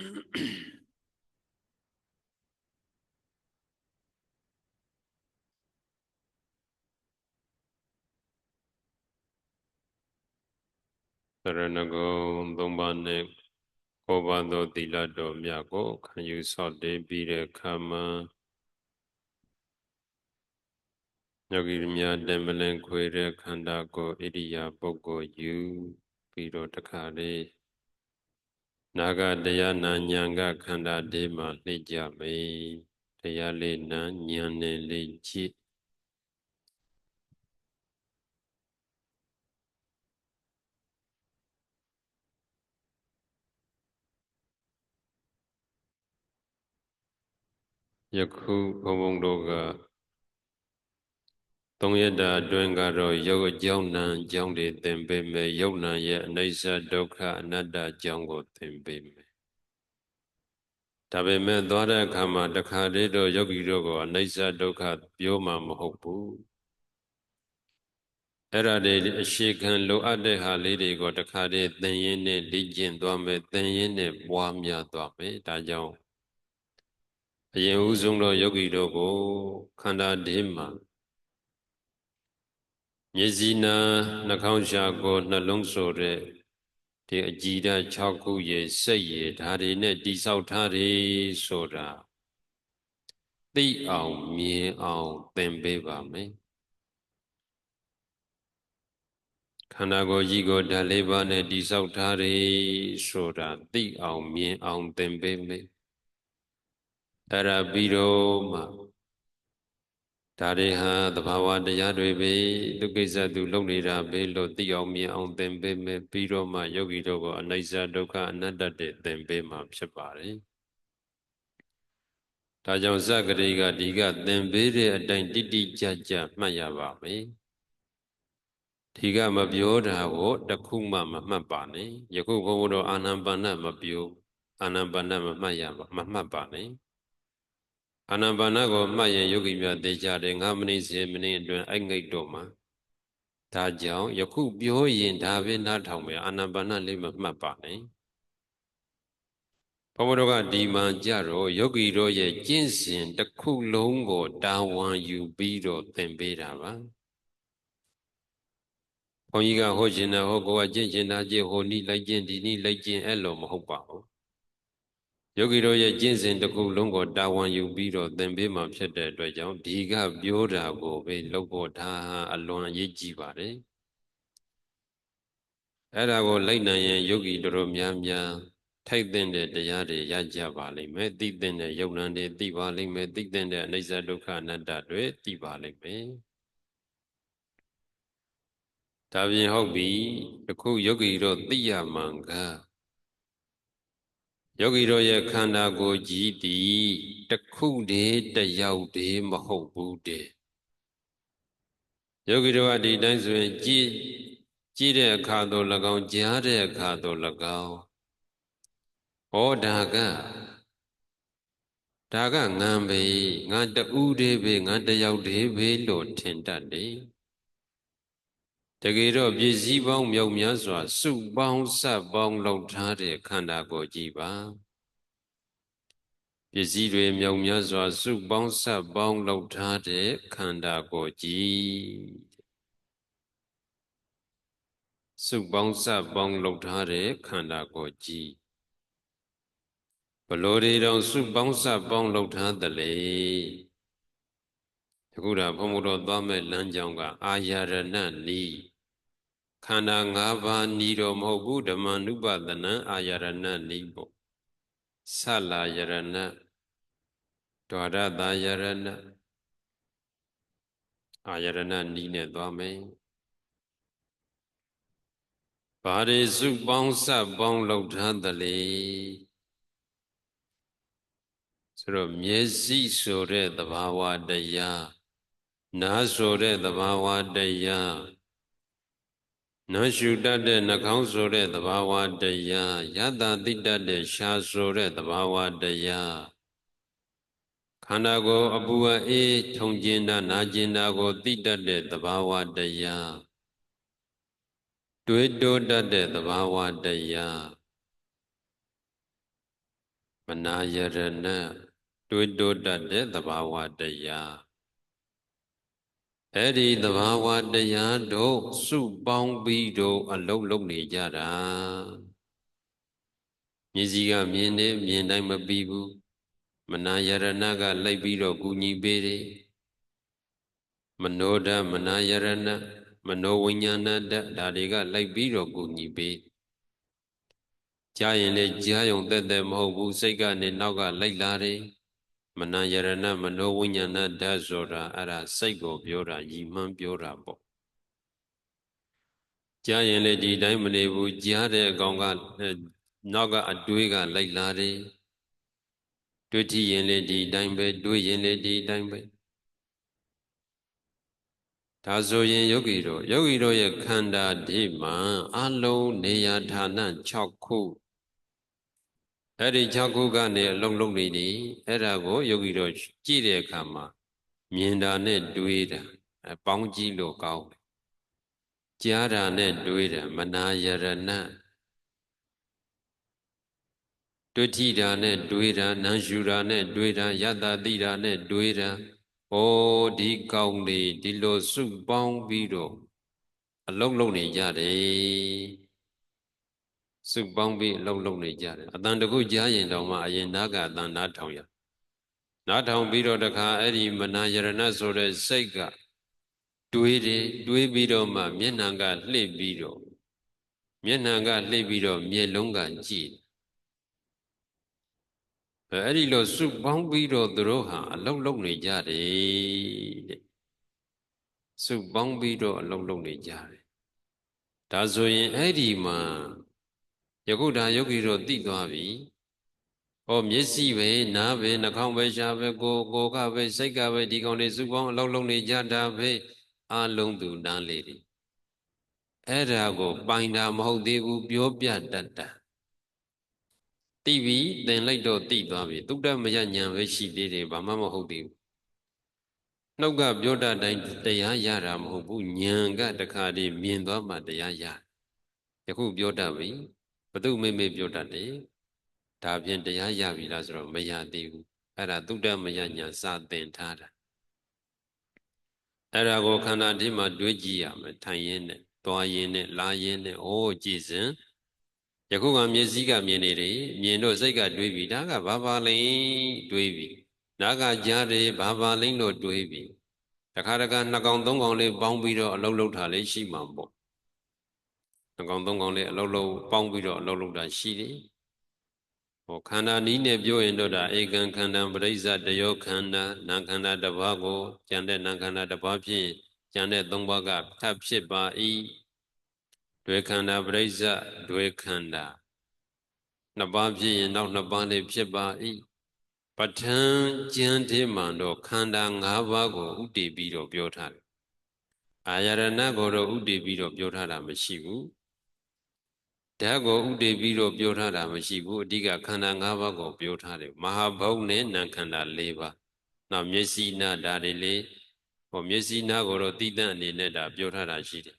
သရဏဂုံသုံးပါးနဲ့ကိုးပါးသောသီလတော်မြတ်ကိုခံယူဆောက်တည်ပြီးတဲ့ခါမှာယောဂီမြတ်တမလင်ခွေတဲ့ခန္ဓာကိုဣရိယာပုဂ္ဂိုလ်ယူပြီးတော့တခါလေး နာဂတရားနာဉာဏ်ကခန္ဓာဒီမှာသိကြမေတရားလေးနာဉာဏ်နဲ့လေးကြည့်ယခုဘုံဘုံတို့က သုံးရတာအတွင်းကတော့ရုပ်အကြောင်းနာအကြောင်းတွေသင်ပေးမယ်ရုပ်နာရဲ့အနိစ္စဒုက္ခအနတ္တအကြောင်းကိုသင်ပေးမယ်ဒါပေမဲ့သွားတဲ့အခါမှာတခါတည်းတော့ယောဂီတို့ကအနိစ္စဒုက္ခပြောမှမဟုတ်ဘူးအဲ့ဒါတွေအရှိခံလိုအပ်တဲ့ဟာလေးတွေကိုတခါတည်းသင်ရင်းနဲ့လေ့ကျင့်သွားမယ်သင်ရင်းနဲ့ပွားများသွားမယ်ဒါကြောင့်အရင်ဦးဆုံးတော့ယောဂီတို့ကိုခန္ဓာဒီမှာ မျက်စိနာနှာခေါင်းရှာကိုနှလုံးဆိုတဲ့ဒီအကြည်ဓာတ်6ခုရဲ့စိတ်ရဲ့ဓာတွေနဲ့တိဆောက်ထားတယ်ဆိုတာသိအောင်မြင်အောင်သင်ပေးပါမယ်ခန္ဓာကိုယ်ကြီးကိုဓာတ်လေးပါးနဲ့တိဆောက်ထားတယ်ဆိုတာသိအောင်မြင်အောင်သင်ပေးမယ်အဲ့ဒါပြီးတော့မှ ဒါတွေဟာသဘာဝတရားတွေပဲသူကိစ္စသူလုပ်နေတာပဲလို့သိအောင်မြင်အောင်သင်ပေးမယ်ပြီးတော့မှယောဂီတို့ကိုအနိစ္စဒုက္ခအနတ္တတွေသင်ပေးမှာဖြစ်ပါတယ်ဒါကြောင့်ဇဂရိကဒီကသင်ပေးတဲ့အတိုင်းတိတိကျကျမှတ်ရပါမယ်ဒီကမပြောတာကိုတခုမှမမှတ်ပါနဲ့ယခုဘုန်းဘုန်းတော်အာနံပါဏမပြောအာနံပါဏမမှတ်ရပါမမှတ်ပါနဲ့ အာနာပါနကိုမှတ်ရင်ယောဂီများသိကြတယ်9မိနစ်10မိနစ်အတွင်းအဲ့ငိတ်တော့မှာဒါကြောင့်ယခုပြောရင်ဒါပဲနားထောင်မယ်အာနာပါနလေးမမှတ်ပါနဲ့ဘုရားတော်ကဒီမှာကြတော့ယောဂီတို့ရဲ့ကျင့်စဉ်တစ်ခုလုံးကိုတာဝန်ယူပြီးတော့သင်ပေးတာပါဘုန်းကြီးကဟောရှင်တာဟောကိုကကျင့်ရှင်တာကျင့်ဟိုနိလိုက်ကျင့်ဒီနိလိုက်ကျင့်အဲ့လိုမဟုတ်ပါဘူး ယောဂီတို့ရဲ့ကျင့်စဉ်တစ်ခုလုံးကိုတာဝန်ယူပြီးတော့သင်ပေးမှဖြစ်တဲ့အတွက်ကြောင့်ဒီကပြောတာကိုပဲလုပ်ဖို့ဒါအလွန်အရေးကြီးပါတယ်အဲ့ဒါကိုလိုက်နိုင်ရင်ယောဂီတို့များများထိုက်တဲ့တရားတွေရကြပါလိမ့်မယ်သိတဲ့ယုံနံတွေသိပါလိမ့်မယ်သိတဲ့အနိစ္စဒုက္ခအနတ္တတွေသိပါလိမ့်မယ်ဒါပြင်ဟုတ်ပြီတခုယောဂီတို့သိရမှန်က ယောဂီတို့ရဲ့ခန္ဓာကိုယ်ကြီးတည်တခုတည်းတယောက်တည်းမဟုတ်ဘူးတဲ့ယောဂီတို့ကဒီတိုင်းဆိုရင်ကြည်ကြည်တဲ့အခါသို့၎င်းကြားတဲ့အခါသို့၎င်းဟောဒါကဒါကငံပဲငါတူးတည်းပဲငါတယောက်တည်းပဲလို့ထင်တတ်တယ် တကယ်တော့ပစ္စည်းပေါင်းမြောက်များစွာစုပေါင်းစပ်ပေါင်းလောက်ထားတဲ့ခန္ဓာကိုယ်ကြီးပါပစ္စည်းတွေမြောက်များစွာစုပေါင်းစပ်ပေါင်းလောက်ထားတဲ့ခန္ဓာကိုယ်ကြီးစုပေါင်းစပ်ပေါင်းလောက်ထားတဲ့ခန္ဓာကိုယ်ကြီးဘလို့တွေတော့စုပေါင်းစပ်ပေါင်းလောက်ထားတယ်လေအခုဒါဘုံဘုတော်သွားမဲ့လမ်းကြောင်းကအာရဏနီး ခန္ဓာ၅ပါးနီးတော့မဟုတ်ဘူးဓမ္မနုပဒနံအာယရဏနီးပေါ့ဆလာယရဏဒွါရတာယရဏအာယရဏနီးနဲ့သွားမယ်ဘာတွေစုပေါင်းစပ်ပေါင်းလောက်ထားသလဲဆိုတော့မျက်စိဆိုတဲ့သဘာဝတရားနားဆိုတဲ့သဘာဝတရား နာရှုတတ်တဲ့နှာခေါင်းဆိုတဲ့သဘာဝတရားယတ္တသိတတ်တဲ့ရှားဆိုတဲ့သဘာဝတရားခန္ဓာကိုယ်အပူအေးထုံကျင်တာနာကျင်တာကိုသိတတ်တဲ့သဘာဝတရားတွေးတိုးတတ်တဲ့သဘာဝတရားနာယရဏတွေးတိုးတတ်တဲ့သဘာဝတရား အဲ့ဒီသဘာဝတရားတို့စုပေါင်းပြီးတော့အလုံးလုံးနေကြတာမျက်စိကမြင်နေမြင်တိုင်းမပြီးဘူးမနာယရဏကလိုက်ပြီးတော့ကူညီပေးတယ်မနောဓမနာယရဏမနောဝိညာဏဓာတ်ဒါတွေကလိုက်ပြီးတော့ကူညီပေးကြားရင်လည်းကြားယုံတက်တက်မဟုတ်ဘူးစိတ်ကနေနောက်ကလိုက်လာတယ် မနာယရဏမနောဝိညာဏဓာတ်ဆိုတာအဲ့ဒါစိတ်ကိုပြောတာရည်မှန်းပြောတာပေါ့ကြားရင်လည်းဒီတိုင်းမနေဘူးကြားတဲ့အကောင်ကနောက်ကအတွေးကလိုက်လာတယ်တွေးကြည့်ရင်လည်းဒီတိုင်းပဲတွေးရင်လည်းဒီတိုင်းပဲဒါဆိုရင်ယောဂီတို့ယောဂီတို့ရဲ့ခန္ဓာဒီမှာအလုံးနေရာဌာန6ခု အဲ့ဒီ6ခုကနေအလုံးလုံးနေနေအဲ့ဒါကိုယောဂီတို့ကြည့်တဲ့အခါမှာမြင်တာနဲ့တွေးတာအပေါင်းကြည့်လို့ကောင်းတယ်ကြားတာနဲ့တွေးတာမနာယရဏတွေ့ထိတာနဲ့တွေးတာနာယူတာနဲ့တွေးတာယတတိတာနဲ့တွေးတာဩဒီကောင်းလေးဒီလိုစုပေါင်းပြီးတော့အလုံးလုံးနေကြတယ် စုပေါင်းပြီးအလုံးလုံးနေကြတယ်အတန်တခုကြားရင်တော့မှအရင်နာကအတန်နားထောင်ရနားထောင်ပြီးတော့တခါအဲ့ဒီမနာယရဏဆိုတဲ့စိတ်ကတွေးတယ်တွေးပြီးတော့မှမျက်နှာကလှည့်ပြီးတော့မျက်နှာကလှည့်ပြီးတော့မျက်လုံးကကြည့်အဲ့ဒီလိုစုပေါင်းပြီးတော့သူတို့ဟာအလုံးလုံးနေကြတယ်တဲ့စုပေါင်းပြီးတော့အလုံးလုံးနေကြတယ်ဒါဆိုရင်အဲ့ဒီမှာ ယခုဒါယောဂီတို့သိသွားပြီဟောမျက်စိပဲနားပဲနှာခေါင်းပဲရှားပဲကိုယ်ကိုယ်ကပဲစိတ်ကပဲဒီကောင်တွေစုပေါင်းအလုံးလုံးနေကြတာပဲအလုံးသူနားလေတယ်အဲ့ဒါကိုပိုင်တာမဟုတ်သေးဘူးပြောပြတတ်တာသိပြီသင်လိုက်တော့သိသွားပြီတုတ္တမယညာပဲရှိသေးတယ်ဘာမှမဟုတ်သေးဘူးနှုတ်ကပြောတတ်တိုင်းတရားရတာမဟုတ်ဘူးဉာဏ်ကတခါတည်းမြင်သွားမှတရားရယခုပြောတတ်ပြီ ဘသူမေမေပြောတတ်တယ်ဒါဖြင့်တရားရပြီလားဆိုတော့မရသေးဘူးအဲ့ဒါတုတ္တမယညာစာသင်ထားတာအဲ့ဒါကိုခန္ဓာဒီမှာတွေးကြည့်ရမယ်ထိုင်ရင်းနဲ့သွားရင်းနဲ့လာရင်းနဲ့အိုးကြည်စင်ယခုကမျက်စိကမြင်နေတယ်မြင်တော့စိတ်ကတွေးပြီဒါကဘာပါလိမ့်တွေးပြီနားကကြားတယ်ဘာပါလိမ့်လို့တွေးပြီတခါတခါနှစ်ကောင်သုံးကောင်လေးပေါင်းပြီးတော့အလုံးလုံးထားလေးရှိမှာပေါ့ နှစ်ကောင်သုံးကောင်လေးအလုံးလုံးပေါင်းပြီးတော့အလုံးလုံးတာရှိတယ်ဟောခန္ဓာနီးနဲ့ပြောရင်တော့ဒါဧကံခန္ဓာပရိစ္ဆတယောခန္ဓာနာခန္ဓာတစ်ပါးကိုကျန်တဲ့နာခန္ဓာတစ်ပါးဖြင့်ကျန်တဲ့သုံးပါးကထပ်ဖြစ်ပါ၏တွေ့ခန္ဓာပရိစ္ဆတွေ့ခန္ဓာနှစ်ပါးဖြစ်ရင်နောက်နှစ်ပါးလေးဖြစ်ပါ၏ပဋ္ဌာန်းကျမ်းထဲမှာတော့ခန္ဓာ၅ပါးကိုဥတည်ပြီးတော့ပြောထားတယ်အာယရဏကိုတော့ဥတည်ပြီးတော့ပြောထားတာမရှိဘူး ဓာတ်ကိုဥတည်ပြီးတော့ပြောထားတာမရှိဘူးအဓိကခန္ဓာ၅ပါးကိုပြောထားတယ်မဟာဘုံနဲ့နာခန္ဓာ၄ပါးနောက်မျက်စိနာဒါတွေလေဟောမျက်စိနာကိုတော့တိတ္တအနေနဲ့ဒါပြောထားတာရှိတယ်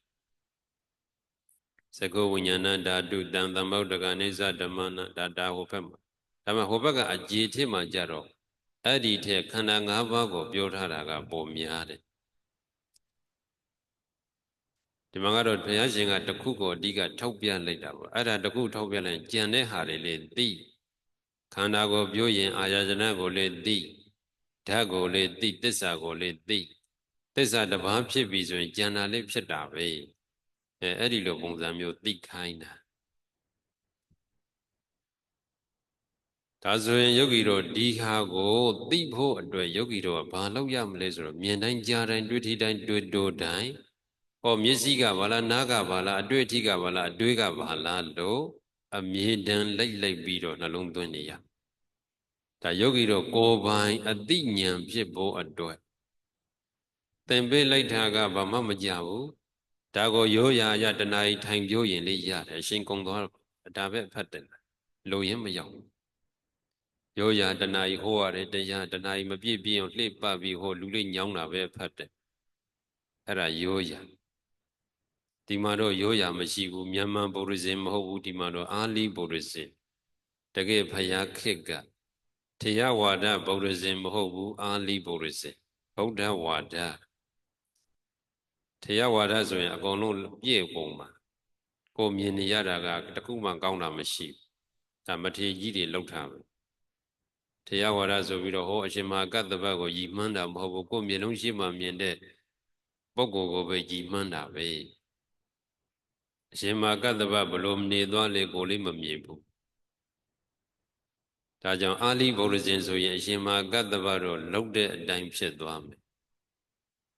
သကုဝိညာဏဓာတုတံသမုဒ္ဒကနေသဓမ္မနာဒါဒါဟိုဘက်မှာဒါမှဟိုဘက်ကအကြည်ထစ်မှာကြတော့အဲ့ဒီထက်ခန္ဓာ၅ပါးကိုပြောထားတာကပုံများတယ် ဒီမှာကတော့ဘုရားရှင်ကတခုကိုအဓိကထောက်ပြလိုက်တာပေါ့အဲ့ဒါတခုထောက်ပြလိုက်ကြံတဲ့ဟာတွေလေသိခန္ဓာကိုပြောရင်အာယဇနကိုလေသိဓာတ်ကိုလေသိတစ္ဆာကိုလေသိတစ္ဆာတစ်ပါးဖြစ်ပြီဆိုရင်ကြံတာလေးဖြစ်တာပဲအဲအဲ့ဒီလိုပုံစံမျိုးသိခိုင်းတာဒါဆိုရင်ယောဂီတို့ဒီဟာကိုသိဖို့အတွက်ယောဂီတို့ကဘာလုပ်ရမလဲဆိုတော့မြင်တိုင်းကြားတိုင်းတွေ့ထိတိုင်းတွေ့တို့တိုင်း ဟောမျက်စိကဘာလားနားကဘာလားအတွေ့အထိကဘာလားအတွေးကဘာလားလို့အမြင်တန်လိုက်လိုက်ပြီးတော့နှလုံးသွင်းနေရဒါယောဂီတို့ကိုယ်ပိုင်အသိဉာဏ်ဖြစ်ဖို့အတွက်သင်ပေးလိုက်တာကဘာမှမကြဘူးဒါကိုရိုးရာရတဏှာကြီးထိုင်ပြောရင်လေးရတယ်အရှင်ကုံသွားဒါပဲဖတ်တယ်လိုရင်းမရောက်ဘူးရိုးရာတဏှာကြီးဟောရတယ်တရားတဏှာကြီးမပြည့်ပြည့်အောင်လှိပပြီးဟောလူလေးညောင်းတာပဲဖတ်တယ်အဲ့ဒါရိုးရာ ဒီမှာတော့ရိုးရာမရှိဘူးမြန်မာဗုဒ္ဓဇင်မဟုတ်ဘူးဒီမှာတော့အာလီဗုဒ္ဓဇင်တကယ်ဖယားခက်ကထေရဝါဒဗုဒ္ဓဇင်မဟုတ်ဘူးအာလိဗုဒ္ဓဇင်ဗုဒ္ဓဝါဒထေရဝါဒဆိုရင်အကုန်လုံးပြည့်ပုံပါကိုမြင်နေရတာကတခုမှကောင်းတာမရှိဘူးဒါမထေကြီးတွေလောက်ထားမယ်ထေရဝါဒဆိုပြီးတော့ဟောအရှင်မဟာကတ္တပတ်ကိုရည်မှန်းတာမဟုတ်ဘူးကိုမျက်လုံးရှိမှမြင်တဲ့ပုဂ္ဂိုလ်ကိုပဲရည်မှန်းတာပဲ အရှင်မဟာကတ္တပတ်ဘလို့မနေသွားလေကိုလေးမမြင်ဘူးဒါကြောင့်အာလိဗုဒ္ဓဇင်ဆိုရင်အရှင်မဟာကတ္တပတ်တော့လောက်တဲ့အတိုင်းဖြစ်သွားမယ်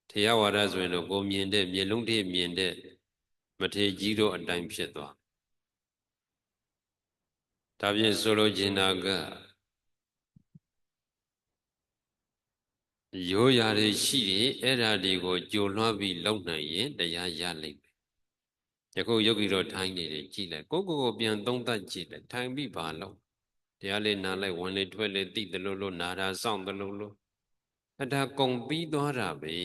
ထေရဝါဒဆိုရင်တော့ကိုမြင်တဲ့မျက်လုံးထိမြင်တဲ့မထေကြီးတို့အတိုင်းဖြစ်သွားဒါဖြင့်ဆိုလိုချင်တာကရိုးရာတွေရှိတယ်အဲ့ဓာတွေကိုကြိုလွှမ်းပြီးလုံနိုင်ရင်တရားရလိမ့်မ ယ်ယခုယောဂီတို့ထိုင်းနေတယ်ကြည်လိုက်ကိုကိုကိုပြန်သုံးသပ်ကြည့်လိုက်ထိုင်ပြီးပါလို့တရားလေးနားလိုက်ဝင်လေထွက်လေသိတယ်လို့လို့နာတာစောင့်တယ်လို့လို့အဒါကုံပြီးသွားတာပဲ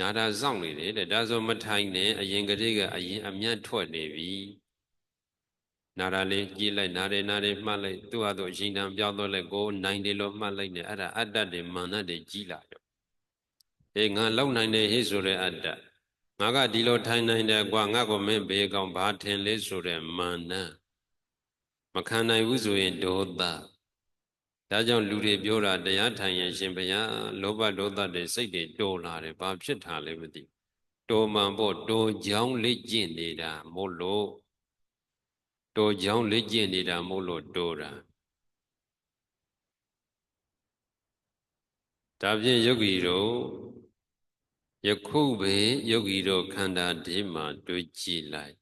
နာတာစောင့်နေတယ်တဲ့ဒါဆိုမထိုင်နဲ့အရင်ကလေးကအရင်အမျက်ထွက်နေပြီနာတာလေးကြည့်လိုက်နာတယ်နာတယ်မှတ်လိုက်သူ့ဟာသူအရှင်တန်ပြောင်းတော့လိုက်ကိုနိုင်တယ်လို့မှတ်လိုက်နေအဲ့ဒါအတ္တတွေမာနတွေကြီးလာရောအေးငါလောက်နိုင်တယ်ဟိဆိုတဲ့အတ္တ ငါကဒီလိုထိုင်နိုင်တယ်ကွာငါကမင်းဘေးကောင်ဘာထင်လဲဆိုတဲ့မာနမခံနိုင်ဘူးဆိုရင်ဒေါသဒါကြောင့်လူတွေပြောတာတရားထိုင်ရင်ရှင်ဘုရားလောဘဒေါသတွေစိတ်တွေတိုးလာတယ်ဘာဖြစ်တာလဲမသိတိုးမှန်ဖို့တိုးကြောင်းလေ့ကျင့်နေတာမို့လို့တိုးကြောင်းလေ့ကျင့်နေတာမို့လို့တိုးတာဒါဖြင့်ယောဂီတို့ ယခုပဲယောဂီတို့ခန္ဓာဒီမှာတွေ့ကြည့်လိုက်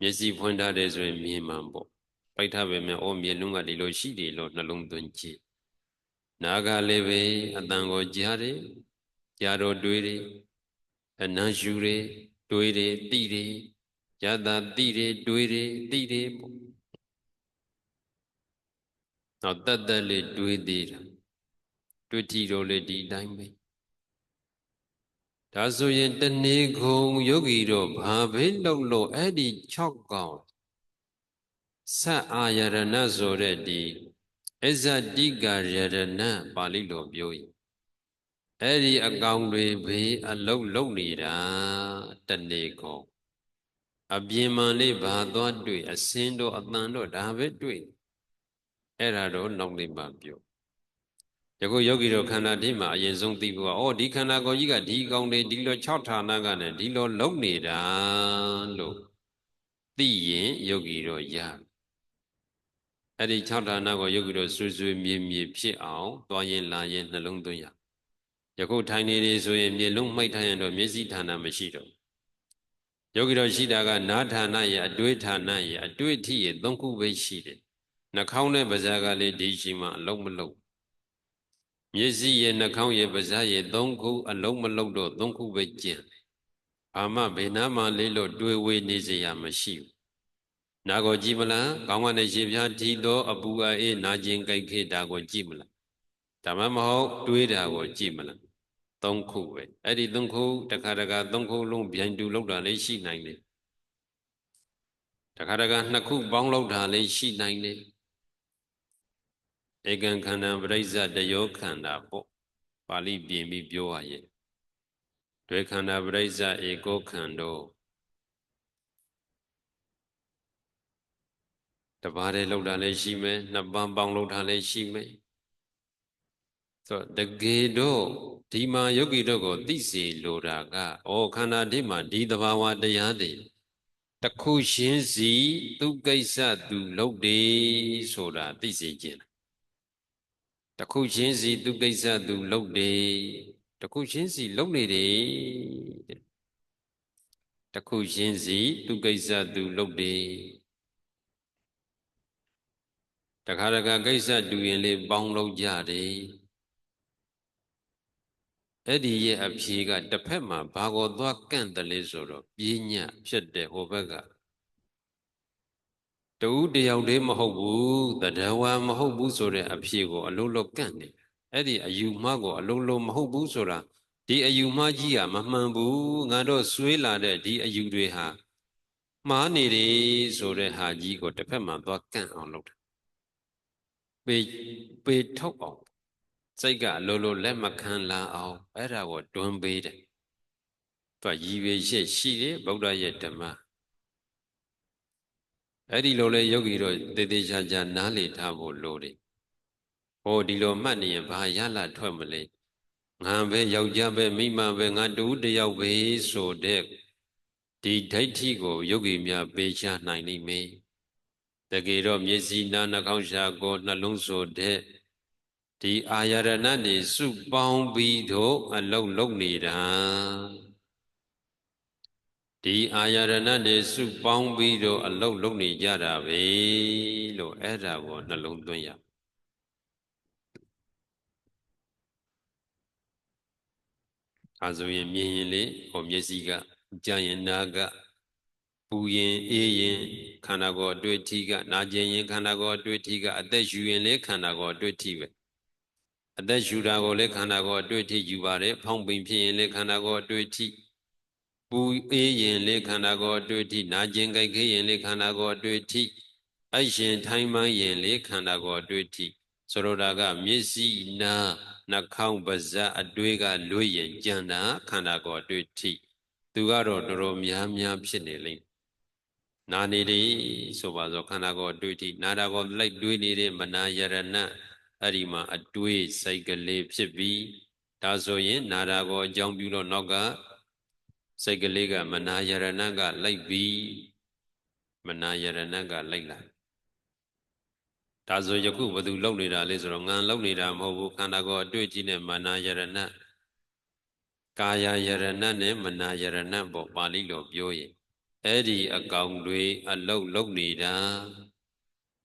မျက်စိဖွင့်ထားတယ်ဆိုရင်မြင်မှန်ပေါ့ပိုက်ထားပဲမြအော်မျက်လုံးကဒီလိုရှိတယ်လို့နှလုံးသွင်းကြည့်နာကလည်းပဲအတန်ကိုကြားတယ်ကြားတော့တွေးတယ်အနံရှူတယ်တွေးတယ်သိတယ်ယတာသိတယ်တွေးတယ်သိတယ်ပေါ့နောက်တတ်တတ်လေးတွေးသေးတာတွေးကြည့်တော့လေဒီတိုင်းပဲ ဒါဆိုရင်တနေ့ခုံယောဂီတို့ဘာပဲလုပ်လို့အဲ့ဒီ6កောင်ဆက်အာယရဏဆိုတဲ့ဒီအဇတိကာယရဏပါဠိလိုပြောရင်အဲ့ဒီအကောင်တွေဘေးအလုတ်လုတ်နေတာတနေ့ကုန်အပြင်းမှန်လေးဘာသွားတွေ့အစင်းတို့အတန်တို့ဒါပဲတွေ့အဲ့ဒါတော့နောက်လေးမှပြော ယခုယောဂီတို့ခန္ဓာဒီမှာအရင်ဆုံးသိဖို့ကဩဒီခန္ဓာကိုယ်ကြီးကဒီကောင်တွေဒီလို6ဌာနကနဲ့ဒီလိုလုံနေတာလို့သိရင်ယောဂီတို့ရအဲ့ဒီ6ဌာနကိုယောဂီတို့ဆွေဆွေမြေမြေဖြစ်အောင်သွားရင်လာရင်နှလုံးသွင်းရယခုထိုင်နေနေဆိုရင်မြေလုံးမှိတ်ထားရင်တော့မျက်စိဌာနမရှိတော့ယောဂီတို့ရှိတာကနားဌာနရဲ့အတွေ့ဌာနရဲ့အတွေ့အထိရဲ့သုံးခုပဲရှိတယ်နှာခေါင်းနဲ့ပါးစပ်ကလေးဒီရှိမှအလုံးမလုံး မျက်စိရဲ့နှာခေါင်းရဲ့ပါးစပ်ရဲ့သုံးခုအလုံးမလုံးတော့သုံးခုပဲကျင့်ဘာမှဘယ်နာမှလေးလို့တွေးဝေးနေစရာမရှိဘူးနာကိုကြည့်မလားခေါင်းကနေရှေ့ပြားထီတော့အပူအေးနာကျင်ကြိုက်ခေတာကိုကြည့်မလားဒါမှမဟုတ်တွေးတာကိုကြည့်မလားသုံးခုပဲအဲ့ဒီသုံးခုတခါတခါသုံးခုလုံးဗျိုင်တူလောက်တာလေးရှိနိုင်တယ်တခါတခါနှစ်ခုပေါင်းလောက်တာလေးရှိနိုင်တယ် ဧကံခန္ဓာပရိစ္ဆတယောခန္ဓာပေါ့ပါဠိပြင်ပြီးပြောရရဲ့တွေ့ခန္ဓာပရိစ္ဆဧကောခန္ဓောတပါးတည်းလောက်တာလည်းရှိမယ်နှစ်ပန်းပေါင်းလောက်တာလည်းရှိမယ်ဆိုတကယ်တော့ဒီမှာယောဂီတို့ကိုသိစေလိုတာကဩခန္ဓာဒီမှာဒီသဘာဝတရားတွေတခုချင်းစီသူကိစ္စသူလုပ်တယ်ဆိုတာသိစေခြင်း တခုချင်းစီသူကိစ္စသူလုပ်တယ်တခုချင်းစီလုပ်နေတယ်တခုချင်းစီသူကိစ္စသူလုပ်တယ်တခါတခါကိစ္စတူရင်လေးပေါင်းလုပ်ကြတယ်အဲ့ဒီရဲ့အဖြေကတစ်ဖက်မှာဘာကိုသွားကန့်တယ်လဲဆိုတော့ပြင်းညဖြစ်တဲ့ဟိုဘက်က တူတယောက်တည်းမဟုတ်ဘူးတဒဝါမဟုတ်ဘူးဆိုတဲ့အဖြေကိုအလုံးလုံးကန့်နေအဲ့ဒီအယူမှားကိုအလုံးလုံးမဟုတ်ဘူးဆိုတာဒီအယူမှားကြီးကမမှန်ဘူးငါတို့ဆွေးလာတဲ့ဒီအယူတွေဟာမှားနေတယ်ဆိုတဲ့ဟာကြီးကိုတစ်ဖက်မှာသွားကန့်အောင်လုပ်တာပေပေထုတ်အောင်စိတ်ကအလိုလိုလက်မခံလာအောင်အဲ့ဒါကိုတွန်းပေးတယ်သူကရည်ရွယ်ချက်ရှိတယ်ဗုဒ္ဓရဲ့ဓမ္မ အဲ့ဒီလိုလေယောဂီတို့တည်တည်ချာချာနားလေထားဖို့လိုတယ်ဟိုဒီလိုမှတ်နေရင်ဘာရလာထွက်မလဲငါပဲယောက်ျားပဲမိမပဲငါတူတယောက်ပဲဆိုတဲ့ဒီဒိဋ္ဌိကိုယောဂီများပေးချနိုင်လိမ့်မယ်တကယ်တော့မျက်စိနားနှာခေါင်းရှာကိုနှလုံးဆိုတဲ့ဒီအာရဏနေစုပေါင်းပြီးတော့အလုံးလုံးနေတာ ဒီအာရဏနေစုပေါင်းပြီးတော့အလုံးလုံးနေကြတာပဲလို့အဲ့ဒါကိုနှလုံးသွင်းရအဲဆိုရင်မြင်ရင်လေဟောမျက်စိကကြားရင်နားကပူရင်အေးရင်ခန္ဓာကိုယ်အတွေ့အထိကနာကျင်ရင်ခန္ဓာကိုယ်အတွေ့အထိကအသက်ရှူရင်လေခန္ဓာကိုယ်အတွေ့အထိပဲအသက်ရှူတာကိုလည်းခန္ဓာကိုယ်အတွေ့အထိယူပါတယ်ဖောင်းပိန်ဖြစ်ရင်လည်းခန္ဓာကိုယ်အတွေ့အထိ ပူအေးရင်လည်းခန္ဓာကိုယ်အတွေ့အထိနာကျင်ကြိုက်ခဲရင်လည်းခန္ဓာကိုယ်အတွေ့အထိအရှင်ထိုင်းမှန်းရင်လည်းခန္ဓာကိုယ်အတွေ့အထိဆိုလိုတာကမျက်စိနာနှာခေါင်းပါးစပ်အတွေ့ကလွေ့ရင်ကြံတာခန္ဓာကိုယ်အတွေ့အထိသူကတော့တော်တော်များများဖြစ်နေလိမ့်နာနေလေဆိုပါစို့ခန္ဓာကိုယ်အတွေ့အထိနာတာကိုလိုက်တွေးနေတဲ့မနာယရဏအဲ့ဒီမှာအတွေးစိတ်ကလေးဖြစ်ပြီးဒါဆိုရင်နာတာကိုအကြောင်းပြုလို့နောက်က စိတ်ကလေးကမနာယရဏကလိုက်ပြီးမနာယရဏကလိုက်လာဒါဆိုယခုဘသူလုံနေတာလဲဆိုတော့ငံလုံနေတာမဟုတ်ဘူးခန္ဓာကိုယ်အတွေ့အကြည့်နဲ့မနာယရဏကာယယရဏနဲ့မနာယရဏပေါ့ပါဠိလိုပြောရင်အဲ့ဒီအကောင်တွေအလုတ်လုံနေတာ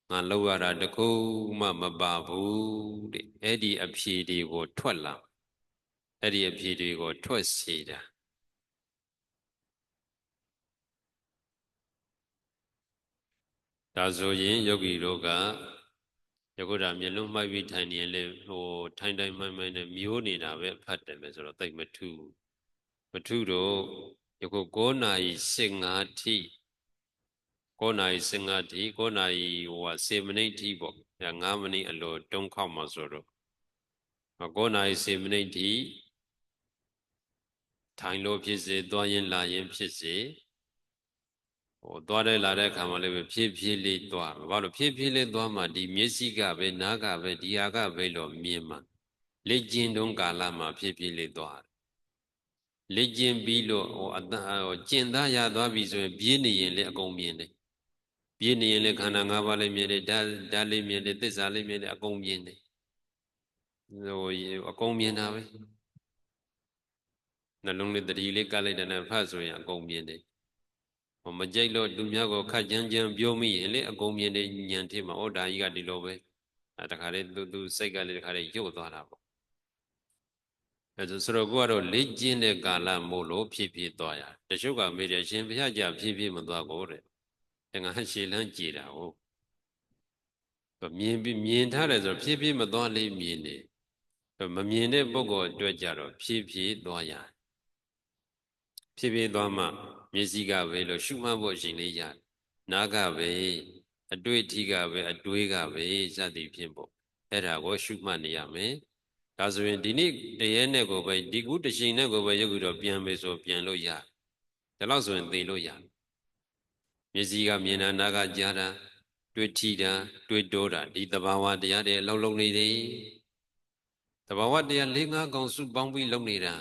ငါလောက်ရတာတခုမှမပါဘူးတဲ့အဲ့ဒီအဖြေတွေကိုထွက်လာအဲ့ဒီအဖြေတွေကိုထွက်စေတာ ဒါဆိုရင်ယောဂီတို့ကယခုဒါမျက်လုံးမှိုက်ပြီးထိုင်နေရင်လေဟိုထိုင်တိုင်းမှိုက်မှိုက်နဲ့မျိုးနေတာပဲဖတ်တယ်ပဲဆိုတော့တိတ်မထူးမထူးတော့ယခု9နာရီ15ထိ9နာရီ15ထိ9နာရီဟိုက10မိနစ်ထိပေါ့5မိနစ်အလိုတုံးခောက်မှာဆိုတော့9နာရီ10မိနစ်ထိထိုင်လို့ဖြစ်စေသွားရင်လာရင်ဖြစ်စေ ဟိုသွားတယ်လာတဲ့ခါမှလည်းပဲဖြည်းဖြည်းလေးသွားဘာလို့ဖြည်းဖြည်းလေးသွားမှဒီမျက်စိကပဲနားကပဲဒီဟာကပဲလို့မြင်မှလေ့ကျင့်တုံးကာလမှာဖြည်းဖြည်းလေးသွားလေ့ကျင့်ပြီးလို့ဟိုအတဟိုကျင့်သားရသွားပြီဆိုရင်ပြေးနေရင်လည်းအကုန်မြင်တယ်ပြေးနေရင်လည်းခန္ဓာ၅ပါးလည်းမြင်တယ်ဓာတ်ဓာတ်လေးမြင်တယ်သစ္စာလေးမြင်တယ်အကုန်မြင်တယ်ဟိုအကုန်မြင်တာပဲနှလုံးလေးတတိလေးကလိုက်တဲ့နဲ့ဖတ်ဆိုရင်အကုန်မြင်တယ်ဟို မကြိုက်လို့လူများကိုခတ်ကြမ်းကြမ်းပြောမိရင်လေအကုန်မြင်တဲ့ညံထင်မှာဩဒါကြီးကဒီလိုပဲအဲတခါလေသူသူစိတ်ကလည်းတခါလေရုပ်သွားတာပေါ့အဲဆိုဆိုတော့ကိုကတော့လေ့ကျင့်တဲ့ကာလမို့လို့ဖြည်းဖြည်းသွားရတချို့ကမေးတယ်ရှင်ဘုရားကြဖြည်းဖြည်းမသွားကိုတဲ့တငါရှည်လန်းကြည်တာဟုတ်မြင်ပြီးမြင်ထားတယ်ဆိုတော့ဖြည်းဖြည်းမသွားလေးမြင်နေမမြင်တဲ့ပုဂ္ဂိုလ်အတွက်ကြတော့ဖြည်းဖြည်းသွားရဖြည်းဖြည်းသွားမှ မျက်စိကပဲလို့ရှုမှတ်ဖို့ရှင်လေးရတယ်နားကပဲအတွေ့အထိကပဲအတွေးကပဲစသည်ဖြင့်ပေါ့အဲ့ဒါကိုရှုမှတ်နေရမယ်ဒါဆိုရင်ဒီနေ့တရေနဲ့ကိုပဲဒီကူတချိန်နဲ့ကိုပဲရုပ်ပြီးတော့ပြန်မယ်ဆိုပြန်လို့ရဒါလို့ဆိုရင်သိလို့ရမျက်စိကမြင်တာနားကကြားတာတွေ့ထိတာတွေ့တိုးတာဒီတဘာဝတရားတွေအလုံးလုံးနေတယ်တဘာဝတရား၄၅កောင်စုပေါင်းပြီးလုံနေတာ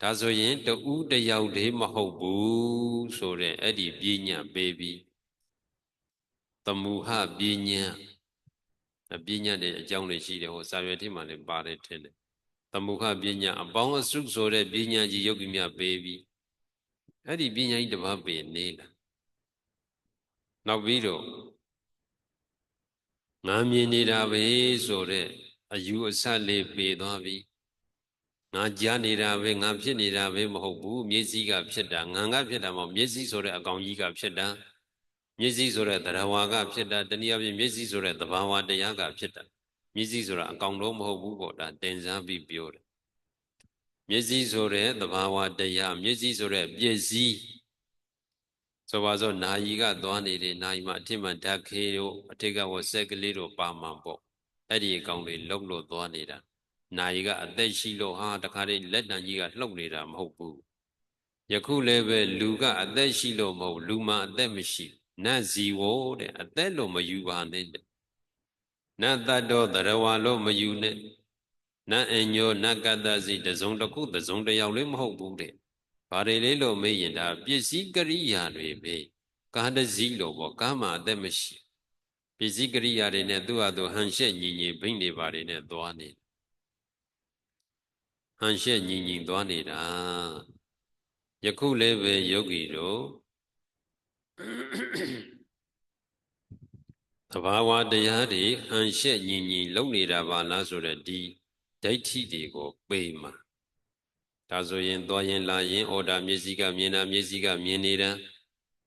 ဒါဆိုရင်တူးတယောက်တည်းမဟုတ်ဘူးဆိုတဲ့အဲ့ဒီပညာပေးပြီးသမုဟပညာပညာတွေအကြောင်းတွေရှိတယ်ဟိုစာရွက်ထဲမှာလည်းပါတယ်ထင်တယ်သမုဟပညာအပေါင်းအစုဆိုတဲ့ပညာကြီးယုတ်ကိမြပေးပြီးအဲ့ဒီပညာကြီးတစ်ပါးပေးနေလားနောက်ပြီးတော့ငါမြင်နေတာပဲဆိုတဲ့အယူအဆလေးပေးသွားပြီး ငါကြားနေတာပဲငါဖြစ်နေတာပဲမဟုတ်ဘူးမျက်စိကဖြစ်တာငါကဖြစ်တာမဟုတ်မျက်စိဆိုတဲ့အကောင်ကြီးကဖြစ်တာမျက်စိဆိုတဲ့တရားဝါကဖြစ်တာတနည်းအားဖြင့်မျက်စိဆိုတဲ့သဘာဝတရားကဖြစ်တာမျက်စိဆိုတာအကောင်တော့မဟုတ်ဘူးပေါ့ဒါတင်စားပြီးပြောတယ်မျက်စိဆိုတဲ့သဘာဝတရားမျက်စိဆိုတဲ့ပစ္စည်းဆိုပါစို့နာယီကသွားနေတယ်နာယီမှာအထစ်မှဓာတ်ခေတို့အထစ်ကဝဆက်ကလေးတို့ပါမှာပေါ့အဲ့ဒီအကောင်တွေလှုပ်လို့သွားနေတာ နာယီကအသက်ရှိလို့ဟာတခါတည်းလက်တံကြီးကလှုပ်နေတာမဟုတ်ဘူးယခုလည်းပဲလူကအသက်ရှိလို့မဟုတ်လူမှအသက်မရှိနတ်ဇီဝတဲ့အသက်လို့မယူပါနဲ့တဲ့နတ်တတ္တောတရဝါလို့မယူနဲ့နတ်အညောနတ်ကတ္တစီတစုံတစ်ခုတစုံတစ်ယောက်လေးမဟုတ်ဘူးတဲ့ဘာတွေလေးလို့မေးရင်ဒါပစ္စည်းကရိယာတွေပဲကားတစ်စီးလို့ပေါ့ကားမှာအသက်မရှိပစ္စည်းကရိယာတွေနဲ့သူ့ဟာသူဟန်ရှက်ညီညီဘိမ့်တွေဘာတွေနဲ့သွားနေ ဟန်ရှက်ညီညီသွားနေတာယခုလည်းပဲယောဂီတို့သဘာဝတရားတွေဟန်ရှက်ညီညီလုံနေတာပါလားဆိုတဲ့ဒီဒိဋ္ဌိတွေကိုပေမှာဒါဆိုရင်သွားရင်လာရင်ဩဒါမျက်စိကမြင်တာမျက်စိကမြင်နေတာ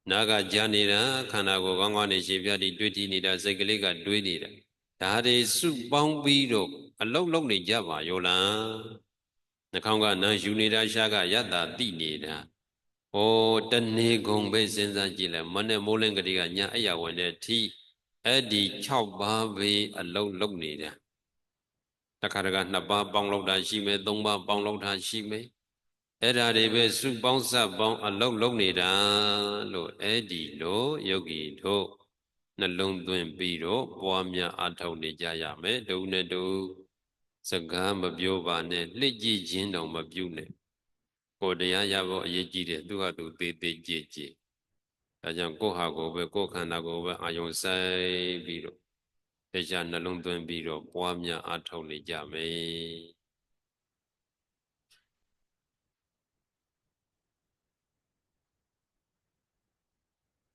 နားကကြားနေတာခန္ဓာကိုယ်ကောင်းကောင်းနဲ့ရှည်ပြတ်ပြီးတွေးကြည့်နေတာစိတ်ကလေးကတွေးနေတာဒါတွေစုပေါင်းပြီးတော့အလုတ်လုံးနေကြပါရောလား နှာခေါင်းကနာယူနေတာရှားကယတ္တာတိနေတာဩတနေကုန်ပဲစဉ်းစားကြည့်လိုက်မနဲ့မိုးလင်းကလေးကညာအရာဝင်တဲ့ထိအဲ့ဒီ6ပါးပဲအလုတ်လုံးနေတာတခါတခါ2ပါးပေါင်းလောက်တာရှိမယ်3ပါးပေါင်းလောက်တာရှိမယ်အဲ့ဒါတွေပဲစုပေါင်းစပ်ပေါင်းအလုတ်လုံးနေတာလို့အဲ့ဒီလိုယောဂီတို့နှလုံးသွင်းပြီးတော့ပွားများအထောက်နေကြရမယ်ဒုနဲ့ဒု စကားမပြောပါနဲ့လှစ်ကြည့်ခြင်းတောင်မပြုနဲ့ကိုယ်တရားရဖို့အရေးကြီးတယ်သူဟာသူသေးသေးကြည်ကြည်ဒါကြောင့်ကိုယ့်ဟာကိုယ်ပဲကိုယ်ခန္ဓာကိုယ်ပဲအာယုံဆိုင်ပြီးတော့တရားနှလုံးသွင်းပြီးတော့ပွားများအထောက်နေကြမယ်